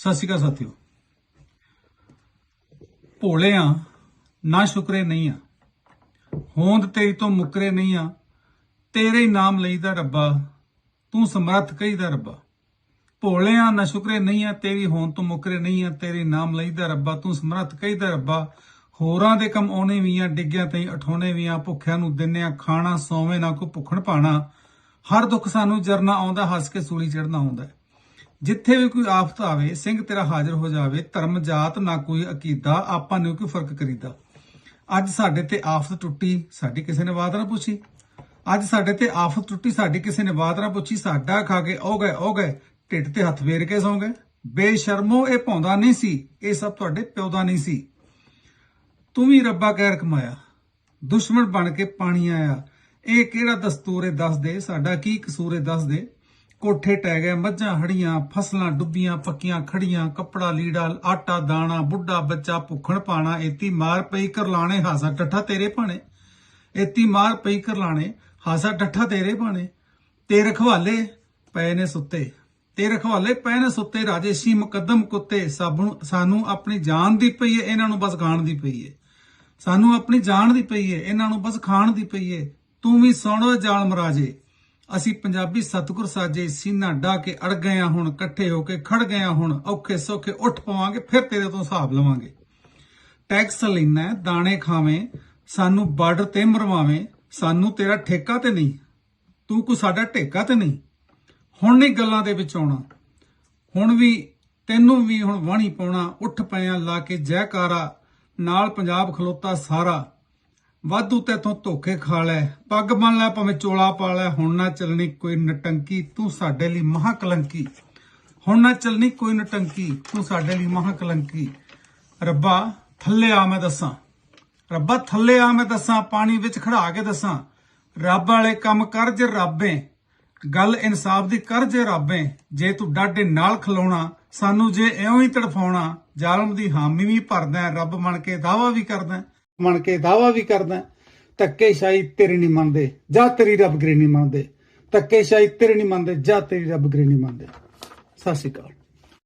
ਸਤਿ ਸ਼੍ਰੀ ਅਕਾਲ ਸਾਥੀਓ। ਭੋਲੇ ਆ, ਨਾ ਸ਼ੁਕਰੇ ਨਹੀਂ ਆ। ਹੋਂਦ ਤੇਰੀ ਤੋਂ ਮੁਕਰੇ ਨਹੀਂ ਆ। ਤੇਰੇ ਹੀ ਨਾਮ ਲਈਦਾ ਰੱਬਾ, ਤੂੰ ਸਮਰੱਥ ਕਹੀਦਾ ਰੱਬਾ। ਭੋਲੇ ਆ, ਨਾ ਸ਼ੁਕਰੇ ਨਹੀਂ ਆ, ਤੇਰੀ ਹੋਂਦ ਤੋਂ ਮੁਕਰੇ ਨਹੀਂ ਆ। ਤੇਰੇ ਨਾਮ ਲਈਦਾ ਰੱਬਾ, ਤੂੰ ਸਮਰੱਥ ਕਹੀਦਾ ਰੱਬਾ। ਹੋਰਾਂ ਦੇ ਕੰਮ ਆਉਣੇ ਵੀ ਆ, ਡਿੱਗਿਆ ਤਈ ਉਠਾਉਣੇ ਵੀ ਆ, ਭੁੱਖਿਆਂ ਨੂੰ ਦਿੰਨੇ ਆ ਖਾਣਾ, ਸੌਵੇਂ ਨਾ ਕੋ ਭੁੱਖਣ ਪਾਣਾ ਹਰ ਦੁੱਖ ਸਾਨੂੰ ਜਰਨਾ ਆਉਂਦਾ, ਹੱਸ ਕੇ ਸੂਲੀ ਚੜਨਾ ਆਉਂਦਾ ਜਿੱਥੇ ਵੀ ਕੋਈ ਆਫਤ ਆਵੇ, ਸਿੰਘ ਤੇਰਾ ਹਾਜ਼ਰ ਹੋ ਜਾਵੇ, ਧਰਮ ਜਾਤ ਨਾ ਕੋਈ ਅਕੀਦਾ, ਆਪਾਂ ਨੇ ਕੋਈ ਫ਼ਰਕ ਕਰੀਦਾ। ਅੱਜ ਸਾਡੇ ਤੇ ਆਫਤ ਟੁੱਟੀ, ਸਾਡੀ ਕਿਸੇ ਨੇ ਬਾਤ ਨਾ ਪੁੱਛੀ। ਅੱਜ ਸਾਡੇ ਤੇ ਆਫਤ ਟੁੱਟੀ, ਸਾਡੀ ਕਿਸੇ ਨੇ ਬਾਤ ਨਾ ਪੁੱਛੀ, ਸਾਡਾ ਖਾ ਕੇ ਉਹ ਗਏ ਉਹ ਗਏ, ਢਿੱਡ ਤੇ ਹੱਥ ਵੇਰ ਕੇ ਸੌਂ ਗਏ। ਬੇਸ਼ਰਮੋ ਇਹ ਭੌਂਦਾ ਨਹੀਂ ਸੀ, ਇਹ ਸਭ ਤੁਹਾਡੇ ਪਿਓ ਦਾ ਨਹੀਂ ਸੀ। ਤੂੰ ਵੀ ਰੱਬਾ ਕਹਿਰ ਕਮਾਇਆ, ਦੁਸ਼ਮਣ ਬਣ ਕੇ ਪਾਣੀ ਆਇਆ। ਇਹ ਕਿਹੜਾ ਦਸਤੂਰ ਹੈ ਦੱਸ ਦੇ ਸਾਡਾ ਕੀ ਕਸੂਰ ਹੈ ਦੱਸ ਦੇ ਕੋਠੇ ਟਹਿ ਗਏ, ਮੱਝਾਂ ਹੜੀਆਂ, ਫਸਲਾਂ ਡੁੱਬੀਆਂ, ਪੱਕੀਆਂ ਖੜੀਆਂ ਕੱਪੜਾ ਲੀੜਾ, ਆਟਾ ਦਾਣਾ, ਬੁੱਢਾ ਬੱਚਾ ਭੁੱਖਣ ਪਾਣਾ, ਏਤੀ ਮਾਰ ਪਈ ਕਰਲਾਣੇ, ਹਾਸਾ ਟੱਠਾ ਤੇਰੇ ਭਾਣੇ। ਏਤੀ ਮਾਰ ਪਈ ਕਰਲਾਣੇ, ਹਾਸਾ ਟੱਠਾ ਤੇਰੇ ਭਾਣੇ। ਤੇ ਰਖਵਾਲੇ ਪਏ ਨੇ ਸੁੱਤੇ। ਤੇ ਰਖਵਾਲੇ ਪਏ ਨੇ ਸੁੱਤੇ, ਰਾਜੇ ਸੀ ਮੁਕੱਦਮ ਕੁੱਤੇ। ਸਭ ਨੂੰ ਸਾਨੂੰ ਆਪਣੀ ਜਾਨ ਦੀ ਪਈ ਏ, ਇਹਨਾਂ ਨੂੰ ਬਸ ਖਾਣ ਦੀ ਪਈ ਏ। ਸਾਨੂੰ ਆਪਣੀ ਜਾਨ ਦੀ ਪਈ ਏ, ਇਹਨਾਂ ਨੂੰ ਬਸ ਖਾਣ ਦੀ ਪਈ ਏ। ਤੂੰ ਵੀ ਸੁਣੋ ਜਾਲ ਮਰਾਜੇ ਅਸੀਂ ਪੰਜਾਬੀ ਸਤਿਗੁਰ ਸਾਜੇ ਸੀਨਾ ਢਾ ਕੇ ਅੜ ਗਏ ਹੁਣ, ਇਕੱਠੇ ਹੋ ਕੇ ਖੜ ਗਏ ਹੁਣ, ਔਖੇ ਸੌਖੇ ਉੱਠ ਪਵਾਂਗੇ, ਫਿਰ ਤੇਰੇ ਤੋਂ ਹਿਸਾਬ ਲਵਾਂਗੇ। ਟੈਕਸ ਲੈਣਾ ਦਾਣੇ ਖਾਵੇਂ, ਸਾਨੂੰ ਬਾਰਡਰ ਤੇ ਮਰਵਾਵੇਂ, ਸਾਨੂੰ ਤੇਰਾ ਠੇਕਾ ਤੇ ਨਹੀਂ, ਤੂੰ ਕੋ ਸਾਡਾ ਠੇਕਾ ਤੇ ਨਹੀਂ। ਹੁਣ ਨਹੀਂ ਗੱਲਾਂ ਦੇ ਵਿੱਚ ਆਉਣਾ। ਹੁਣ ਵੀ, ਤੈਨੂੰ ਵੀ ਹੁਣ ਵਾਣੀ ਪਾਉਣਾ, ਉੱਠ ਪਿਆ ਲਾ ਕੇ ਜੈਕਾਰਾ, ਨਾਲ ਪੰਜਾਬ ਖਲੋਤਾ ਸਾਰਾ। ਵਾਧੂ ਤੇਥੋਂ ਧੋਖੇ ਖਾ ਲੈ, ਪੱਗ ਬੰਨ ਲੈ ਭਾਵੇਂ ਚੋਲਾ ਪਾ ਲੈ, ਹੁਣ ਨਾ ਚੱਲਣੀ ਕੋਈ ਨਟੰਕੀ, ਤੂੰ ਸਾਡੇ ਲਈ ਮਹਾ ਕਲੰਕੀ ਹੁਣ ਨਾ ਚੱਲਣੀ ਕੋਈ ਨਟੰਕੀ, ਤੂੰ ਸਾਡੇ ਲਈ ਮਹਾ ਕਲੰਕੀ ਰੱਬਾ, ਥੱਲੇ ਆ ਮੈਂ ਦੱਸਾਂ। ਰੱਬਾ, ਥੱਲੇ ਆ ਮੈਂ ਦੱਸਾਂ, ਪਾਣੀ ਵਿੱਚ ਖੜਾ ਕੇ ਦੱਸਾਂ। ਰੱਬ ਵਾਲੇ ਕੰਮ ਕਰ ਜੇ ਰੱਬੇ ਗੱਲ ਇਨਸਾਫ ਦੀ ਕਰ ਜੇ ਰੱਬੇ ਜੇ ਤੂੰ ਡਾਢੇ ਨਾਲ ਖਲੋਣਾ, ਸਾਨੂੰ ਜੇ ਇਉਂ ਹੀ ਤੜਫਾਉਣਾ, ਜ਼ਾਲਮ ਦੀ ਹਾਮੀ ਵੀ ਭਰਦਾ, ਰੱਬ ਬਣ ਕੇ ਦਾਵਾ ਵੀ ਕਰਦਾ। ਬਣ ਕੇ ਦਾਵਾ ਵੀ ਕਰਦਾ ਹੈ। ਧੱਕੇਸ਼ਾਹੀ ਤੇਰੇ ਨਹੀਂ ਮੰਨਦੇ, ਜਾਂ ਤੇਰੀ ਰੱਬਗਰੀ ਨਹੀਂ ਮੰਨਦੇ ਧੱਕੇਸ਼ਾਹੀ ਤੇਰੇ ਨਹੀਂ ਮੰਨਦੇ, ਜਾਂ ਤੇਰੀ ਰੱਬਗਰੀ ਨਹੀਂ ਮੰਨਦੇ ਸਤਿ ਸ਼੍ਰੀ ਅਕਾਲ